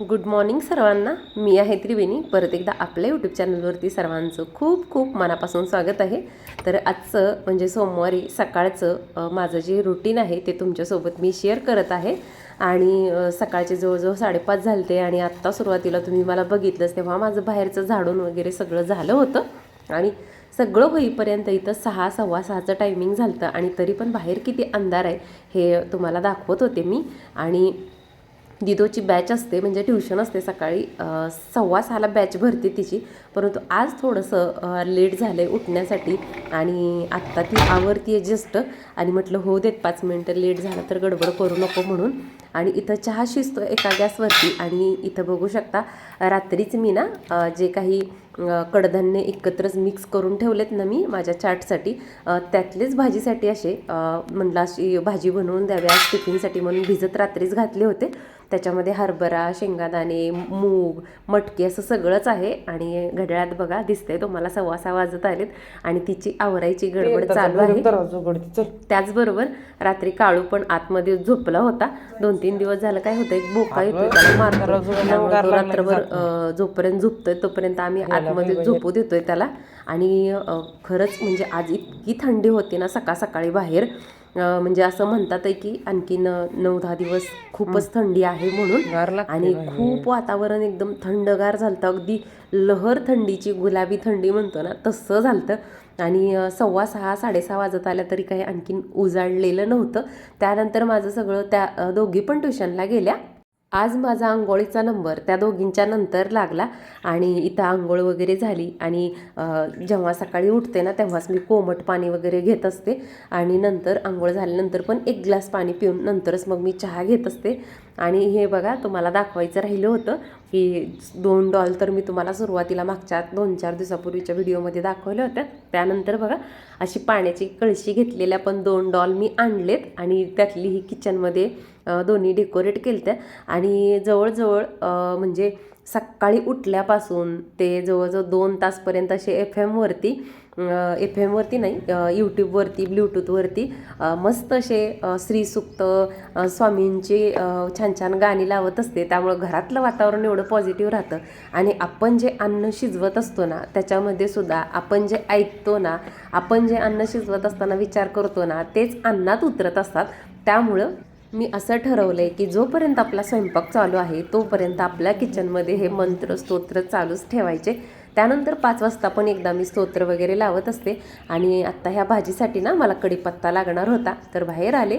Good morning सर्वांना. मी आहे त्रिवेणी. परत एकदा आपल्या यूट्यूब चॅनलवरती सर्वांचं खूप खूप मनापासून स्वागत आहे. तर आजचं म्हणजे सोमवारी सकाळचं माझं जे रुटीन आहे ते तुमच्यासोबत मी शेअर करत आहे. आणि सकाळचे जवळजवळ साडेपाच झालते आणि आत्ता सुरुवातीला तुम्ही मला बघितलंच तेव्हा माझं बाहेरचं झाडून वगैरे सगळं झालं होतं. आणि सगळं होईपर्यंत इथं सहा सव्वा सहाचं टायमिंग झालं होतं आणि तरी पण बाहेर किती अंधार आहे हे तुम्हाला दाखवत होते मी. आणि दिदोची बॅच असते म्हणजे ट्युशन असते सकाळी सव्वा सहाला बॅच भरते तिची. परंतु आज थोडंसं लेट झालं आहे उठण्यासाठी आणि आत्ता ती आवरती आहे जस्ट आणि म्हटलं हो देत पाच मिनटं लेट झालं तर गडबड करू नको म्हणून. आणि इथं चहा शिजतो एका गॅसवरती आणि इथं बघू शकता रात्रीच मी ना जे काही कडधान्य एकत्रच मिक्स करून ठेवलेत ना मी माझ्या चाटसाठी त्यातलेच भाजीसाठी असे म्हणलं अशी भाजी बनवून द्यावी आज टिफिनसाठी म्हणून भिजत रात्रीच घातले होते. त्याच्यामध्ये हरभरा शेंगादाणे मूग मटकी असं सगळंच आहे आणि घड्याळात बघा दिसतंय तुम्हाला सव्वा सहा वाजत आलेत आणि तिची आवरायची गडबड चालू आहे. त्याचबरोबर रात्री काळू पण आतमध्ये झोपला होता. दोन तीन दिवस झालं काय होतं एक बोका येतोय त्याला मारतो रात्रभर जोपर्यंत झोपतोय तोपर्यंत आम्ही आतमध्ये झोपू देतोय त्याला. आणि खरंच म्हणजे आज इतकी थंडी होती ना सकाळ सकाळी बाहेर. म्हणजे असं म्हणतात आहे की आणखीन अं, नऊ दहा दिवस खूपच थंडी आहे म्हणून. आणि खूप वातावरण एकदम थंडगार झालं अगदी लहर थंडीची गुलाबी थंडी म्हणतो ना तसं झालं आणि सव्वा सहा साडेसहा वाजत आल्या तरी काही आणखीन उजाडलेलं नव्हतं. त्यानंतर माझं सगळं त्या दोघी पण ट्युशनला गेल्या. आज माझा आंघोळीचा नंबर त्या दोघींच्या नंतर लागला आणि इथं आंघोळ वगैरे झाली आणि जेव्हा सकाळी उठते ना तेव्हाच मी कोमट पाणी वगैरे घेत असते आणि नंतर आंघोळ झाल्यानंतर पण एक ग्लास पाणी पिऊन नंतरच मग मी चहा घेत असते. आणि हे बघा तुम्हाला दाखवायचं राहिलं होतं की दोन डॉल तर मी तुम्हाला सुरुवातीला मागच्या दोन चार दिवसापूर्वीच्या व्हिडिओमध्ये दाखवल्या होत्या त्यानंतर बघा अशी पाण्याची कळशी घेतलेल्या पण दोन डॉल मी आणलेत आणि त्यातली ही किचनमध्ये दोन्ही डेकोरेट केलत्या. आणि जवळजवळ म्हणजे सकाळी उठल्यापासून ते जवळजवळ दोन तासपर्यंत असे एफ एमवरती एफ एमवरती नाही यूट्यूबवरती ब्ल्यूटूथवरती मस्त असे श्रीसुक्त स्वामींची छान छान गाणी लावत असते. त्यामुळं घरातलं वातावरण एवढं पॉझिटिव्ह राहतं. आणि आपण जे अन्न शिजवत असतो ना त्याच्यामध्ये सुद्धा आपण जे ऐकतो ना आपण जे अन्न शिजवत असताना विचार करतो ना तेच अन्नात उतरत असतात. त्यामुळं मी असं ठरवलं आहे की जोपर्यंत आपला स्वयंपाक चालू आहे तोपर्यंत आपल्या किचनमध्ये हे मंत्र स्तोत्र चालूच ठेवायचे. त्यानंतर पाच वाजता पण एकदा मी स्तोत्र वगैरे लावत असते. आणि आत्ता ह्या भाजीसाठी ना मला कढीपत्ता लागणार होता. तर बाहेर आले.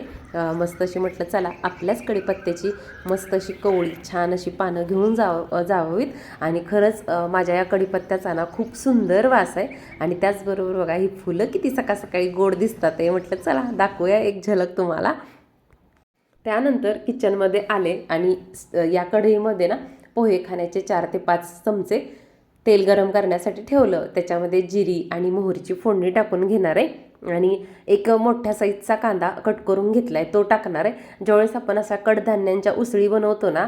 मस्त अशी म्हटलं चला आपल्याच कढीपत्त्याची मस्त अशी कवळी छान अशी पानं घेऊन जाव जावावीत. आणि खरंच माझ्या या कढीपत्त्याचा ना खूप सुंदर वास आहे. आणि त्याचबरोबर बघा ही फुलं किती सकाळ सकाळी गोड दिसतात आहे. म्हटलं चला दाखवूया एक झलक तुम्हाला. त्यानंतर किचनमध्ये आले आणि या कढईमध्ये ना पोहे खाण्याचे चार ते पाच चमचे तेल गरम करण्यासाठी ठेवलं. त्याच्यामध्ये जिरी आणि मोहरीची फोडणी टाकून घेणार आहे. आणि एक मोठ्या साईजचा कांदा कट करून घेतला आहे तो टाकणार आहे. ज्यावेळेस आपण असा कडधान्यांच्या उसळी बनवतो ना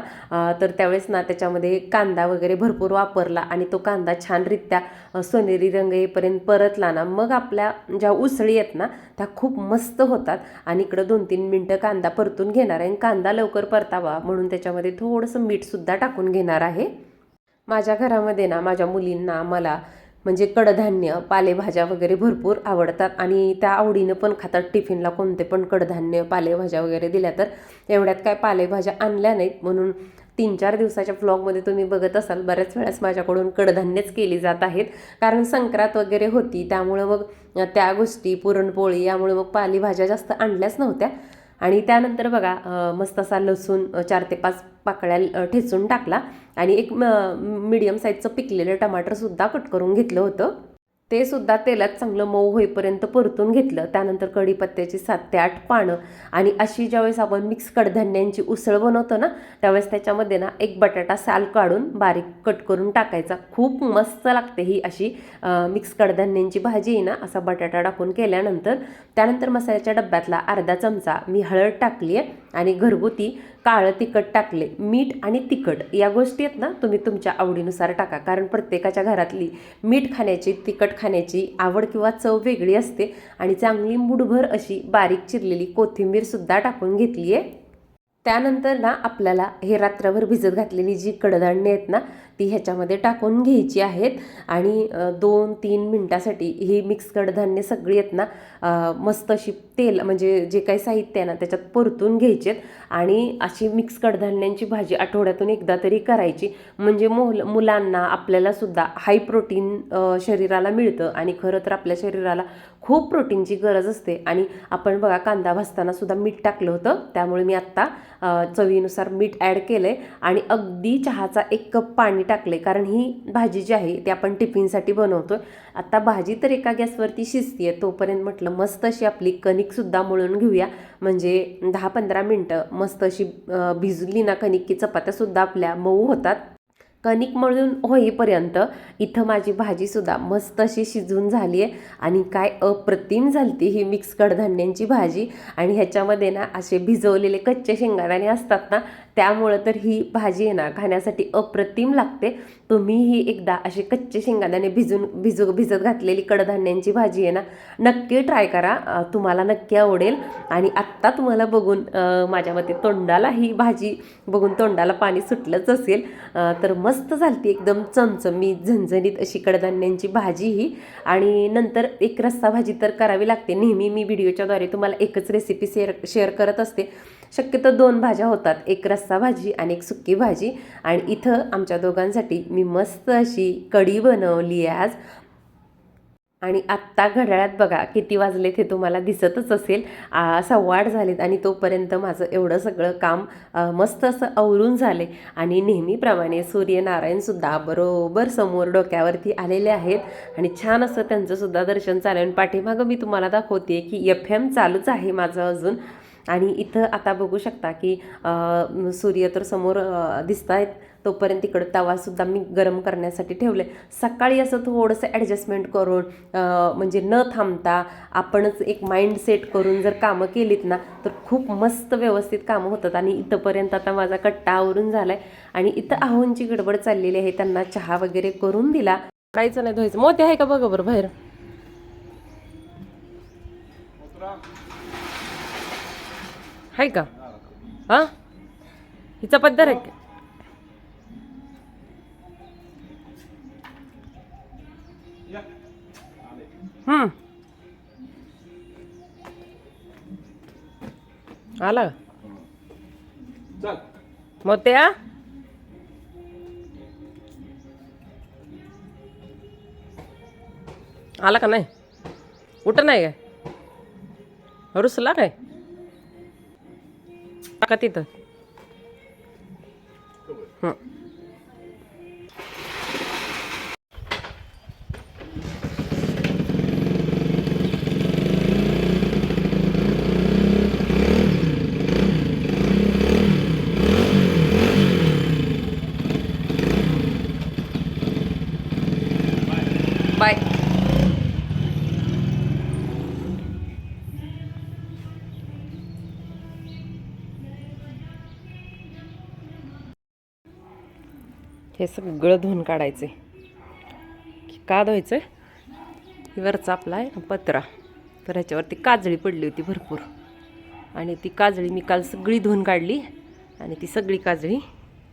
तर त्यावेळेस ना त्याच्यामध्ये कांदा वगैरे भरपूर वापरला आणि तो कांदा छानरित्या सोनेरी रंग येईपर्यंत परतला ना मग आपल्या ज्या उसळी आहेत ना त्या खूप मस्त होतात. आणि इकडं दोन तीन मिनटं कांदा परतून घेणार आहे आणि कांदा लवकर परतावा म्हणून त्याच्यामध्ये थोडंसं मीठसुद्धा टाकून घेणार आहे. माझ्या घरामध्ये ना माझ्या मुलींना मला म्हणजे कडधान्य पालेभाज्या वगैरे भरपूर आवडतात आणि त्या आवडीनं पण खातात. टिफिनला कोणते पण कडधान्य पालेभाज्या वगैरे दिल्या तर एवढ्यात काय पालेभाज्या आणल्या नाहीत. म्हणून तीन चार दिवसाच्या फ्लॉगमध्ये तुम्ही बघत असाल बऱ्याच वेळेस माझ्याकडून कडधान्यच केली जात आहेत. कारण संक्रांत वगैरे होती त्यामुळं मग त्या गोष्टी पुरणपोळी यामुळे मग पालेभाज्या जास्त आणल्याच नव्हत्या. आणि त्यानंतर बघा मस्त असा लसूण चार ते पाच पाकळ्या ठेचून टाकला. आणि एक मिडियम साईजचं पिकलेलं टमाटरसुद्धा कट करून घेतलं होतं. ते सुद्धा तेलात चांगलं मऊ होईपर्यंत परतून घेतलं. त्यानंतर कढीपत्त्याची सात ते आठ पानं आणि अशी ज्यावेळेस आपण मिक्स कडधान्यांची उसळ बनवतो ना त्यावेळेस त्याच्यामध्ये ना एक बटाटा साल काढून बारीक कट करून टाकायचा. खूप मस्त लागते ही अशी मिक्स कडधान्यांची भाजी आहे ना असा बटाटा टाकून केल्यानंतर. त्यानंतर मसाल्याच्या डब्यातला अर्धा चमचा मी हळद टाकली आहे आणि घरगुती काळं तिखट टाकले मीठ आणि तिखट या गोष्टी आहेत ना तुम्ही तुमच्या आवडीनुसार टाका. कारण प्रत्येकाच्या घरातली मीठ खाण्याची तिखट खाण्याची आवड किंवा चव वेगळी असते आणि चांगली मुठभर अशी बारीक चिरलेली कोथिंबीरसुद्धा टाकून घेतली आहे त्यानंतर ना आपल्याला हे रात्रभर भिजत घातलेली जी कडधान्य आहेत ना ती ह्याच्यामध्ये टाकून घ्यायची आहेत. आणि दोन तीन मिनटासाठी ही मिक्स कडधान्य सगळी आहेत ना मस्त अशी तेल म्हणजे जे काही साहित्य आहे ना त्याच्यात परतून घ्यायचेत आणि अशी मिक्स कडधान्यांची भाजी आठवड्यातून एकदा तरी करायची. म्हणजे मुल मुलांना आपल्यालासुद्धा हाय प्रोटीन शरीराला मिळतं. आणि खरं तर आपल्या शरीराला खूप प्रोटीनची गरज असते. आणि आपण बघा कांदा भाजतानासुद्धा मीठ टाकलं होतं. त्यामुळे मी आत्ता चवीनुसार मीठ ॲड केलं आहे आणि अगदी चहाचा एक कप पाणी टाकले कारण ही भाजी जी आहे ती आपण टिफिनसाठी बनवतो आता भाजी तर एका गॅसवरती शिजती आहे तोपर्यंत म्हटलं मस्त अशी आपली कणिकसुद्धा मळून घेऊया. म्हणजे दहा पंधरा मिनटं मस्त अशी भिजली ना कणिक की चपात्यासुद्धा आपल्या मऊ होतात. कणिक मळून होईपर्यंत इथं माझी भाजीसुद्धा मस्त अशी शिजून झाली आहे आणि काय अप्रतिम झाली ही मिक्स कडधान्यांची भाजी. आणि ह्याच्यामध्ये ना असे भिजवलेले कच्चे शेंगदाणे असतात ना त्यामुळं तर ही भाजी आहे ना खाण्यासाठी अप्रतिम लागते. तुम्हीही एकदा असे कच्चे शेंगादाणे भिजून भिजू भिजत घातलेली कडधान्यांची भाजी आहे ना नक्की ट्राय करा. तुम्हाला नक्की आवडेल. आणि आत्ता तुम्हाला बघून माझ्या मते तोंडाला ही भाजी बघून तोंडाला पाणी सुटलंच असेल. तर मस्त झालती एकदम चमचमीत झणझणीत अशी कडधान्यांची भाजी ही. आणि नंतर एक रस्सा भाजी तर करावी लागते. नेहमी मी व्हिडिओच्याद्वारे तुम्हाला एकच रेसिपी शेअर शेअर करत असते. शक्यतो दोन भाज्या होतात. एक रस्सा भाजी आणि एक सुकी भाजी. आणि इथं आमच्या दोघांसाठी मी मस्त अशी कढी बनवली आहे आज. आणि आत्ता घड्याळात बघा किती वाजलेत हे तुम्हाला दिसतच असेल. सव्वाड सव्वा आठ झालेत आणि तोपर्यंत माझं एवढं सगळं काम मस्त असं आवरून झाले. आणि नेहमीप्रमाणे सूर्यनारायणसुद्धा बरोबर समोर डोक्यावरती आलेले आहेत. आणि छान असं त्यांचंसुद्धा दर्शन चालेल आणि पाठीमागं मी तुम्हाला दाखवते की एफ एम चालूच आहे माझं अजून. आणि इथं आता बघू शकता की सूर्य तर समोर दिसत आहेत तोपर्यंत इकडं तवासुद्धा मी गरम करण्यासाठी ठेवले सकाळी असं थोडंसं ॲडजस्टमेंट करून म्हणजे न थांबता आपणच एक माइंड सेट करून जर कामं केलीत ना तर खूप मस्त व्यवस्थित कामं होतात. आणि इथंपर्यंत आता माझा कट्टा आवरून झाला आहे आणि इथं आहोंची गडबड चाललेली आहे. त्यांना चहा वगैरे करून दिला. काहीच नाही धुवायचं. मोती आहे का बघा बरं बाहेर? आहे का? हा? हिचा पद्धत आहे का हम्म। आला का? मग त्या आला का नाही? उठ नाही काय? रुसला काय? का तिथं हं. बाय हे सगळं धुवून काढायचे. का धुवायचं? ही वरचा आपला आहे पत्रा. तर ह्याच्यावरती काजळी पडली होती भरपूर. आणि ती काजळी मी काल सगळी धुवून काढली आणि ती सगळी काजळी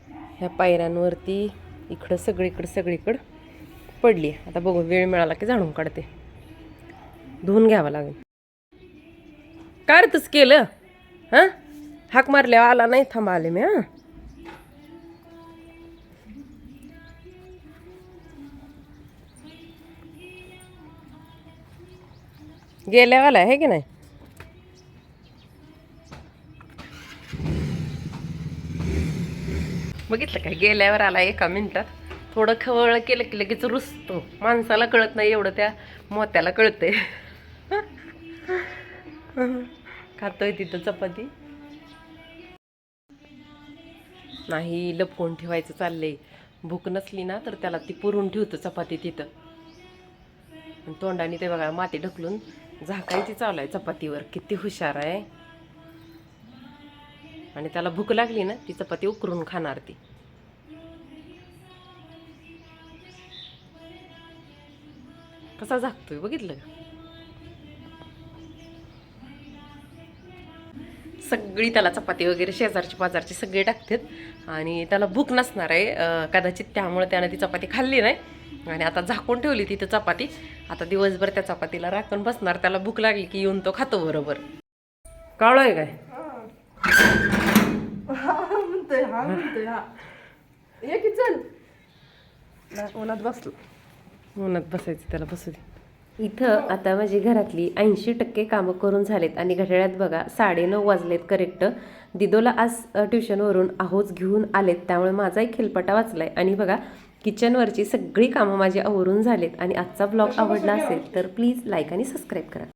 ह्या पायऱ्यांवरती इकडं सगळीकडं सगळीकडं पडली. आता बघू वेळ मिळाला की झाडून काढते. धुवून घ्यावं लागेल. काय रे तसं केलं. हां? हाक मारल्यावर आला नाही थांबा आले मी हां? गेल्यावाला आहे की नाही? बघितलं काय? गेल्यावर आला एका मिनिटात. थोडं खवळ केलं की लगेच रुसतो. माणसाला कळत नाही एवढं त्या मोत्याला कळते खातोय तिथं चपाती. नाही लपवून ठेवायचं चाललंय. भूक नसली ना तर त्याला ती पुरून ठेवतं चपाती तिथं. आणि तोंडाने ते बघा माती ढकलून झाकायची चालू आहे चपातीवर. किती हुशार आहे. आणि त्याला भूक लागली ना ती चपाती उकरून खाणार ती. कसा झाकतोय बघितलं सगळी त्याला चपाती वगैरे शेजारची पाजारची सगळे टाकतात. आणि त्याला भूक नसणार आहे कदाचित त्यामुळे त्यानं ती चपाती खाल्ली नाही. आणि आता झाकून ठेवली तिथं चपाती. आता दिवसभर त्या चपातीला राखून बसणार त्याला भूक लागली की येऊन तो खातो बरोबर. काळो आहे काय? हा. हा उन्हात बसलो. उन्हात बसायचं त्याला बसू दे. इथं आता माझी घरातली ऐंशी टक्के कामं करून झालेत आणि घड्याळ्यात बघा साडेनऊ वाजलेत करेक्ट दिदोला आज ट्युशनवरून आहोच घेऊन आलेत त्यामुळे माझाही खेलपटा वाचलाय. आणि बघा किचनवरची सगळी कामं माझी आवरून झालेत आणि आजचा ब्लॉग आवडला असेल तर प्लीज लाईक आणि सबस्क्राईब करा.